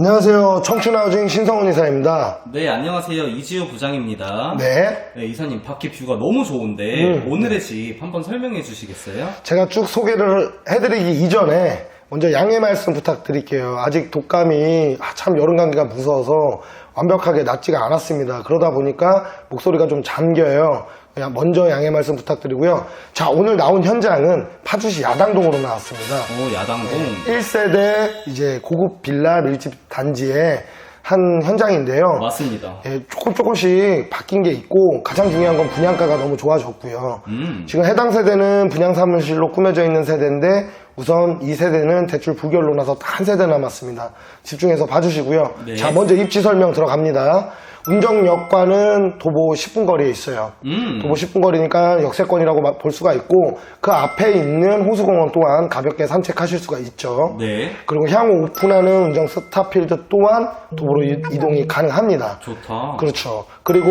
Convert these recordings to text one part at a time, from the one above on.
안녕하세요. 청춘하우징 신성훈 이사입니다. 네, 안녕하세요. 이지호 부장입니다. 네. 네, 이사님, 밖에 뷰가 너무 좋은데, 음. 오늘의 집 한번 설명해 주시겠어요? 제가 쭉 소개를 해드리기 이전에 먼저 양해 말씀 부탁드릴게요. 아직 독감이 아, 참 여름 감기가 무서워서 완벽하게 낫지가 않았습니다. 그러다 보니까 목소리가 좀 잠겨요. 먼저 양해 말씀 부탁드리고요. 자, 오늘 나온 현장은 파주시 야당동으로 나왔습니다. 오, 야당동. 1세대 이제 고급 빌라 밀집 단지의 한 현장인데요. 맞습니다. 예, 조금 조금씩 바뀐 게 있고 가장 중요한 건 분양가가 너무 좋아졌고요. 음. 지금 해당 세대는 분양 사무실로 꾸며져 있는 세대인데 우선 이 세대는 대출 부결로 나서 한 세대 남았습니다. 집중해서 봐주시고요. 네. 자, 먼저 입지 설명 들어갑니다. 운정역과는 도보 10분 거리에 있어요. 음. 도보 10분 거리니까 역세권이라고 마- 볼 수가 있고 그 앞에 있는 호수공원 또한 가볍게 산책하실 수가 있죠. 네. 그리고 향후 오픈하는 운정 스타필드 또한 도보로 이- 이동이 가능합니다. 좋다. 그렇죠. 그리고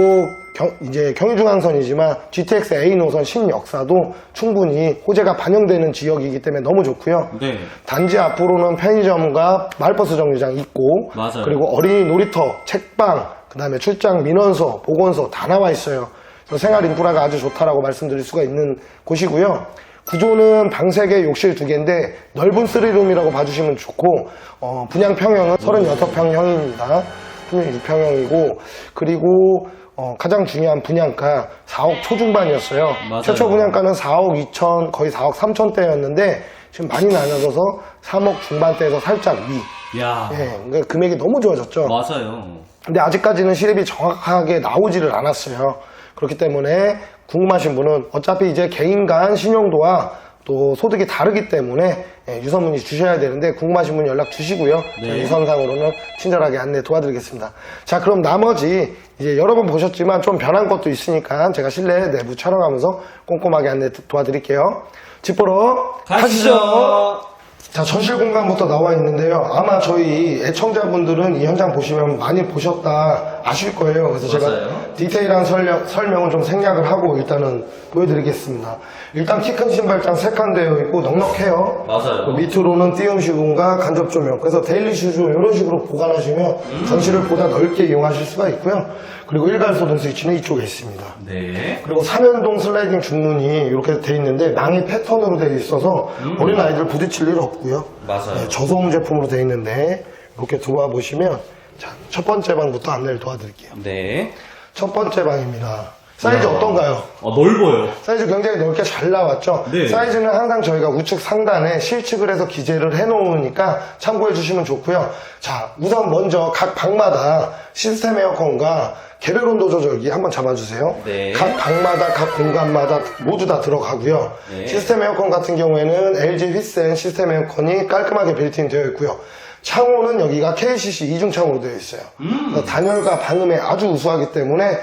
경- 이제 경의중앙선이지만 GTX A 노선 신역사도 충분히 호재가 반영되는 지역이기 때문에 너무 좋고요. 네. 단지 앞으로는 편의점과 마을버스 정류장 있고 맞아요. 그리고 어린이 놀이터, 책방, 그 다음에 출장 민원서, 보건소 다 나와 있어요. 생활 인프라가 아주 좋다라고 말씀드릴 수가 있는 곳이고요. 구조는 방 3개, 욕실 2개인데 넓은 3룸이라고 봐주시면 좋고 어, 분양 평형은 36평형입니다. 분양 6평형이고 그리고 어, 가장 중요한 분양가 4억 초중반이었어요. 맞아요. 최초 분양가는 4억 2천 거의 4억 3천대였는데 지금 많이 낮아져서 3억 중반대에서 살짝 위. 야 예, 그러니까 금액이 너무 좋아졌죠. 맞아요. 근데 아직까지는 시립이 정확하게 나오지를 않았어요. 그렇기 때문에 궁금하신 분은 어차피 이제 개인 간 신용도와 또 소득이 다르기 때문에 예, 유선문의 주셔야 되는데 궁금하신 분 연락 주시고요. 네. 유선상으로는 친절하게 안내 도와드리겠습니다. 자, 그럼 나머지 이제 여러 번 보셨지만 좀 변한 것도 있으니까 제가 실내 내부 촬영하면서 꼼꼼하게 안내 도와드릴게요. 집 보러 가시죠. 자, 전실 공간부터 나와 있는데요. 아마 저희 애청자분들은 이 현장 보시면 많이 보셨다 아실 거예요. 그래서 제가 맞아요. 디테일한 설명, 설명 을 좀 생략을 하고 일단은 보여드리겠습니다. 일단 키 큰 신발장 세칸 되어 있고 넉넉해요. 맞아요. 그 밑으로는 띄움 시공과 간접 조명. 그래서 데일리 슈즈 이런 식으로 보관하시면 음. 전실을 보다 넓게 이용하실 수가 있고요. 그리고 일괄소 등 스위치는 이쪽에 있습니다. 네. 그리고 삼연동 슬라이딩 중문이 이렇게 돼 있는데 망이 패턴으로 되어 있어서 어린 아이들 부딪힐 일 없고 요. 맞아요. 네, 저소음 제품으로 되어 있는데 이렇게 들어와 보시면 자, 첫 번째 방부터 안내를 도와드릴게요. 네. 첫 번째 방입니다. 사이즈 야. 어떤가요? 어, 넓어요. 사이즈 굉장히 넓게 잘 나왔죠? 네. 사이즈는 항상 저희가 우측 상단에 실측을 해서 기재를 해놓으니까 참고해 주시면 좋고요. 자, 우선 먼저 각 방마다 시스템 에어컨과 개별 온도 조절기 한번 잡아주세요. 네. 각 방마다 각 공간마다 모두 다 들어가고요. 네. 시스템 에어컨 같은 경우에는 LG 휘센 시스템 에어컨이 깔끔하게 빌트인 되어 있고요. 창호는 여기가 KCC 이중 창호로 되어 있어요. 음. 단열과 방음에 아주 우수하기 때문에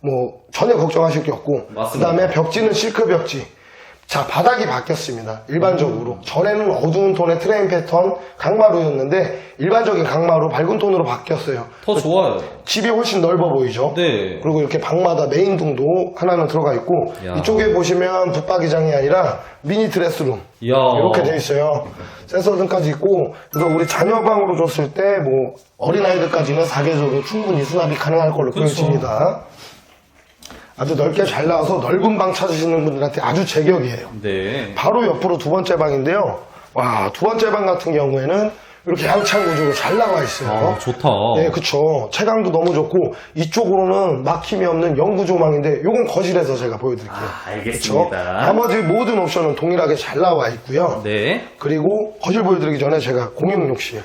뭐 전혀 걱정하실 게 없고 맞습니다. 그다음에 벽지는 실크 벽지. 자 바닥이 바뀌었습니다. 일반적으로 음. 전에는 어두운 톤의 트레인 패턴 강마루였는데 일반적인 강마루 밝은 톤으로 바뀌었어요. 더 좋아요. 집이 훨씬 넓어 보이죠? 네. 그리고 이렇게 방마다 메인 등도 하나는 들어가 있고 야. 이쪽에 보시면 붙박이장이 아니라 미니 드레스룸 이야. 이렇게 돼 있어요. 센서 등까지 있고 그래서 우리 자녀 방으로 줬을 때 뭐 어린아이들까지는 사계절로 충분히 수납이 가능할 걸로 그쵸. 보여집니다. 아주 넓게 잘 나와서 넓은 방 찾으시는 분들한테 아주 제격이에요. 네. 바로 옆으로 두 번째 방인데요. 와, 두 번째 방 같은 경우에는 이렇게 양창 구조로 잘 나와 있어요. 아, 좋다. 네, 그쵸. 체감도 너무 좋고, 이쪽으로는 막힘이 없는 영구조망인데, 요건 거실에서 제가 보여드릴게요. 아, 그쵸? 알겠습니다. 나머지 모든 옵션은 동일하게 잘 나와 있고요. 네. 그리고 거실 보여드리기 전에 제가 공용욕실.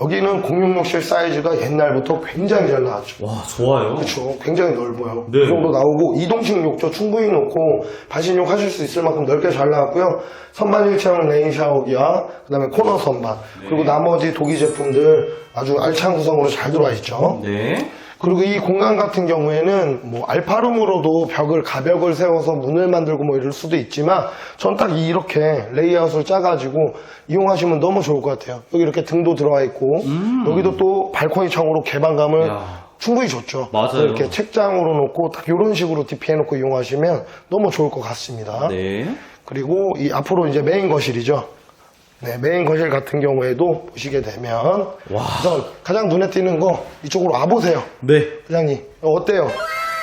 여기는 공용욕실 사이즈가 옛날부터 굉장히 잘 나왔죠. 와, 좋아요. 그렇죠. 굉장히 넓어요. 네. 이 정도 나오고 이동식 욕조 충분히 놓고 반신욕 하실 수 있을 만큼 넓게 잘 나왔고요. 선반 일체형 레인 샤워기와 그다음에 코너 선반 그리고 나머지 도기 제품들 아주 알찬 구성으로 잘 들어와 있죠. 네. 그리고 이 공간 같은 경우에는 뭐 알파룸으로도 벽을 가벽을 세워서 문을 만들고 뭐 이럴 수도 있지만 전 딱 이렇게 레이아웃을 짜가지고 이용하시면 너무 좋을 것 같아요. 여기 이렇게 등도 들어와 있고 여기도 또 발코니 창으로 개방감을 음. 야. 충분히 좋죠. 맞아요. 이렇게 책장으로 놓고 딱 이런 식으로 DP 해 놓고 이용하시면 너무 좋을 것 같습니다. 네. 그리고 이 앞으로 이제 메인 거실이죠. 네, 메인 거실 같은 경우에도 보시게 되면 우선 가장 눈에 띄는 거 이쪽으로 와 보세요. 네. 부장님 어때요?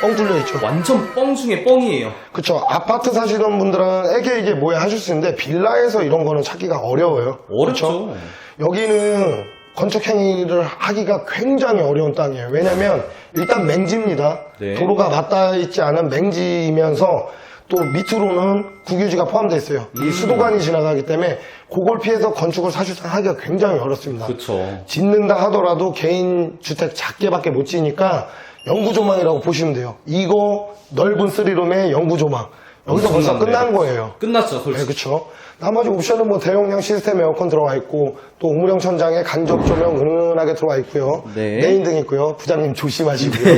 뻥 뚫려 있죠? 완전 뻥 중에 뻥이에요. 그쵸. 아파트 사시는 분들은 애게 이게 뭐야 하실 수 있는데 빌라에서 이런 거는 찾기가 어려워요. 어렵죠. 그쵸? 여기는 건축 행위를 하기가 굉장히 어려운 땅이에요. 왜냐면 일단 맹지입니다. 네. 도로가 맞닿아 있지 않은 맹지이면서 또 밑으로는 국유지가 포함되어 있어요. 음. 이 수도관이 지나가기 때문에 그걸 피해서 건축을 사실상 하기가 굉장히 어렵습니다. 그쵸. 짓는다 하더라도 개인 주택 작게밖에 못 지니까 영구조망이라고 보시면 돼요. 이거 넓은 쓰리룸의 영구조망. 여기서 벌써 엄청난데. 끝난 거예요. 끝났죠, 네, 솔직히. 그렇죠. 나머지 옵션은 뭐 대용량 시스템 에어컨 들어가 있고 또 우물형 천장에 간접 조명 은은하게 들어가 있고요. 네. 메인등 있고요. 부장님 조심하시고요.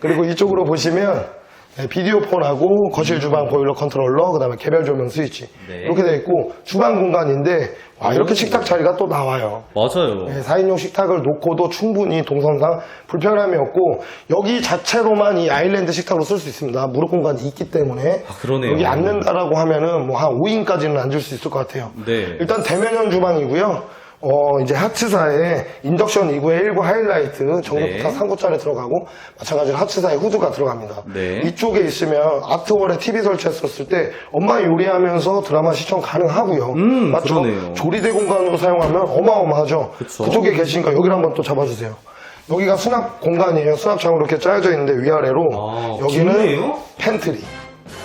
그리고 이쪽으로 보시면 네, 비디오 폰하고 거실 주방 보일러 컨트롤러 그다음에 개별 조명 스위치 네. 이렇게 되어 있고 주방 공간인데 와 이렇게 식탁 자리가 또 나와요. 맞아요. 네, 4인용 식탁을 놓고도 충분히 동선상 불편함이 없고 여기 자체로만 이 아일랜드 식탁으로 쓸 수 있습니다. 무릎 공간이 있기 때문에 아, 그러네요. 여기 앉는다라고 하면은 뭐 한 5인까지는 앉을 수 있을 것 같아요. 네. 일단 대면형 주방이고요. 어, 이제 하츠사에 인덕션 2구의 1구 하이라이트 전기부터 네. 3구짜리 들어가고 마찬가지로 하츠사에 후드가 들어갑니다. 네. 이쪽에 있으면 아트월에 TV 설치했었을 때 엄마 요리하면서 드라마 시청 가능하고요. 음, 맞죠? 그러네요. 조리대 공간으로 사용하면 어마어마하죠. 그쵸. 쪽에 계시니까 여기를 한번 또 잡아주세요. 여기가 수납 공간이에요. 수납장으로 이렇게 짜여져 있는데 위아래로 아, 여기는 깊네요? 팬트리.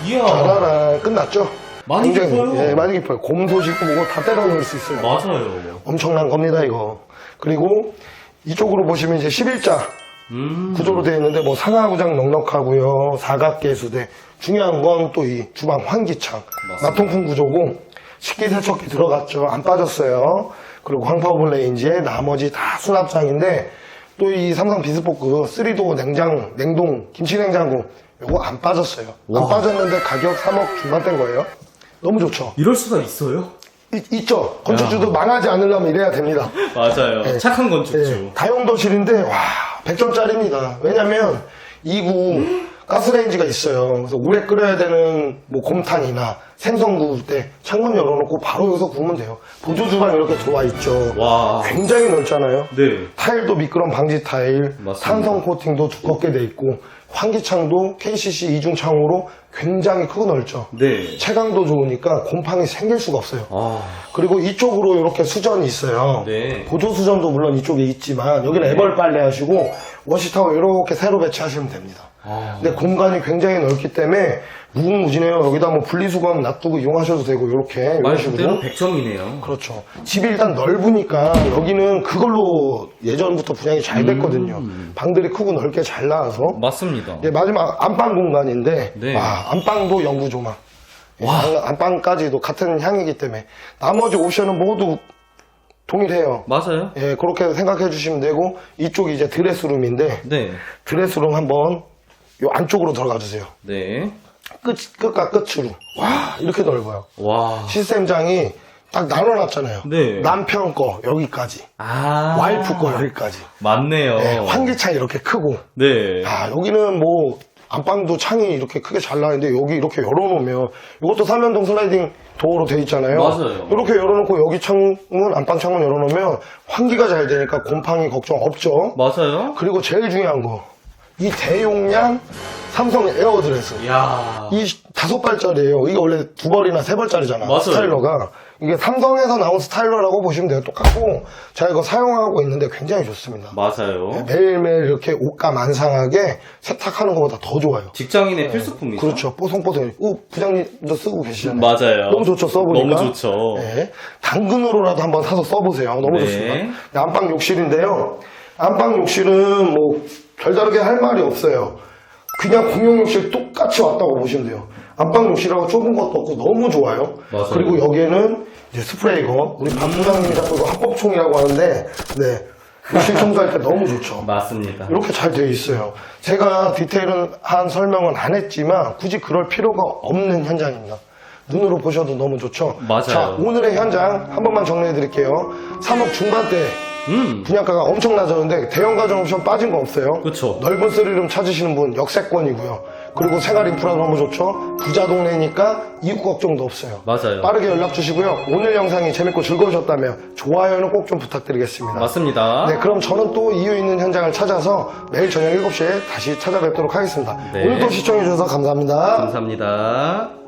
이야. 짜라란 끝났죠? 많이 깊어요. 예, 많이 깊어요. 곰소 싣고 뭐고 다 때려 넣을 수 있어요. 맞아요. 엄청난 겁니다, 이거. 그리고 이쪽으로 보시면 이제 11자 음. 구조로 되어 있는데 뭐 상하구장 넉넉하고요. 사각계수대. 중요한 건 또 이 주방 환기창. 마통풍 구조고 식기세척기 들어갔죠. 안 빠졌어요. 그리고 황파오블레인지에 나머지 다 수납장인데 또 이 삼성 비스포크 3도 냉장, 냉동 김치냉장고 요거 안 빠졌어요. 안 와. 빠졌는데 가격 3억 중반대인 거예요. 너무 좋죠. 이럴 수가 있어요? 이- 있죠. 건축주도 망하지 않으려면 이래야 됩니다. 맞아요. 착한 건축주. 예, 다용도실인데 와 100점짜리입니다. 왜냐면 2구 가스레인지가 있어요. 그래서 오래 끓여야 되는 뭐 곰탕이나 생선 구울 때 창문 열어놓고 바로 여기서 구우면 돼요. 보조 주방 이렇게 들어와 있죠. 와. 굉장히 넓잖아요. 네. 타일도 미끄럼 방지 타일, 맞습니다. 탄성 코팅도 두껍게 돼 있고 환기창도 KCC 이중 창으로 굉장히 크고 넓죠. 네. 채광도 좋으니까 곰팡이 생길 수가 없어요. 아. 그리고 이쪽으로 이렇게 수전이 있어요. 네. 보조 수전도 물론 이쪽에 있지만 여기는 애벌 빨래 하시고 워시타워 이렇게 새로 배치하시면 됩니다. 아. 근데 공간이 굉장히 넓기 때문에 무궁무진해요. 여기다 뭐 분리수거함 놔두고 이용하셔도 되고 이렇게 이런 말 식으로. 그대로 100점이네요. 그렇죠. 집이 일단 넓으니까 여기는 그걸로 예전부터 분양이 잘 됐거든요. 음. 방들이 크고 넓게 잘 나와서. 맞습니다. 예, 마지막 안방 공간인데 네. 와, 안방도 영구 조망. 예, 안- 안방까지도 같은 향이기 때문에 나머지 옵션은 모두 동일해요. 맞아요. 예, 그렇게 생각해 주시면 되고 이쪽이 이제 드레스룸인데 네. 드레스룸 한번 요 안쪽으로 들어가 주세요. 네. 끝 끝과 끝으로 와 이렇게 넓어요. 와. 시스템장이 딱 나눠놨잖아요. 네. 남편 거 여기까지, 아. 와이프 거 여기까지. 맞네요. 예, 환기창 이렇게 크고 네. 아, 여기는 뭐, 안방도 창이 이렇게 크게 잘 나는데 여기 이렇게 열어놓으면 이것도 삼연동 슬라이딩 도어로 돼 있잖아요. 맞아요. 이렇게 열어놓고 여기 창문, 안방 창문 열어놓으면 환기가 잘 되니까 곰팡이 걱정 없죠. 맞아요. 그리고 제일 중요한 거. 이 대용량 삼성 에어드레스. 야. 이 다섯 발짜리예요. 이게 원래 두 벌이나 세 벌짜리잖아. 맞아요. 스타일러가. 이게 삼성에서 나온 스타일러라고 보시면 돼요. 똑같고 제가 이거 사용하고 있는데 굉장히 좋습니다. 맞아요. 매일매일 이렇게 옷감 안 상하게 세탁하는 것보다 더 좋아요. 직장인의 필수품이죠. 그렇죠. 뽀송뽀송. 어, 부장님도 쓰고 계시잖아요. 맞아요. 너무 좋죠, 써보니까. 너무 좋죠. 네. 당근으로라도 한번 사서 써보세요. 너무 네. 좋습니다. 네, 안방 욕실인데요. 안방 욕실은 뭐 별다르게 할 말이 없어요. 그냥 공용 욕실 똑같이 왔다고 보시면 돼요. 안방 욕실하고 좁은 것도 없고 너무 좋아요. 맞아요. 그리고 여기에는 이제 스프레이건 우리 박 부장님이 자꾸 이거 합법총이라고 하는데 네 욕실 청소할 때 너무 좋죠. 맞습니다. 이렇게 잘 되어 있어요. 제가 디테일한 설명은 안 했지만 굳이 그럴 필요가 없는 현장입니다. 눈으로 보셔도 너무 좋죠. 맞아요. 자, 오늘의 현장 한 번만 정리해 드릴게요. 3억 중반대 음. 분양가가 엄청 낮았는데 대형 가전 옵션 빠진 거 없어요. 그쵸. 넓은 쓰리룸 찾으시는 분 역세권이고요. 그리고 생활 인프라 너무 좋죠. 부자 동네니까 이웃 걱정도 없어요. 맞아요. 빠르게 연락 주시고요. 오늘 영상이 재밌고 즐거우셨다면 좋아요는 꼭 좀 부탁드리겠습니다. 맞습니다. 네, 그럼 저는 또 이유 있는 현장을 찾아서 매일 저녁 7시에 다시 찾아뵙도록 하겠습니다. 네. 오늘도 시청해주셔서 감사합니다. 감사합니다.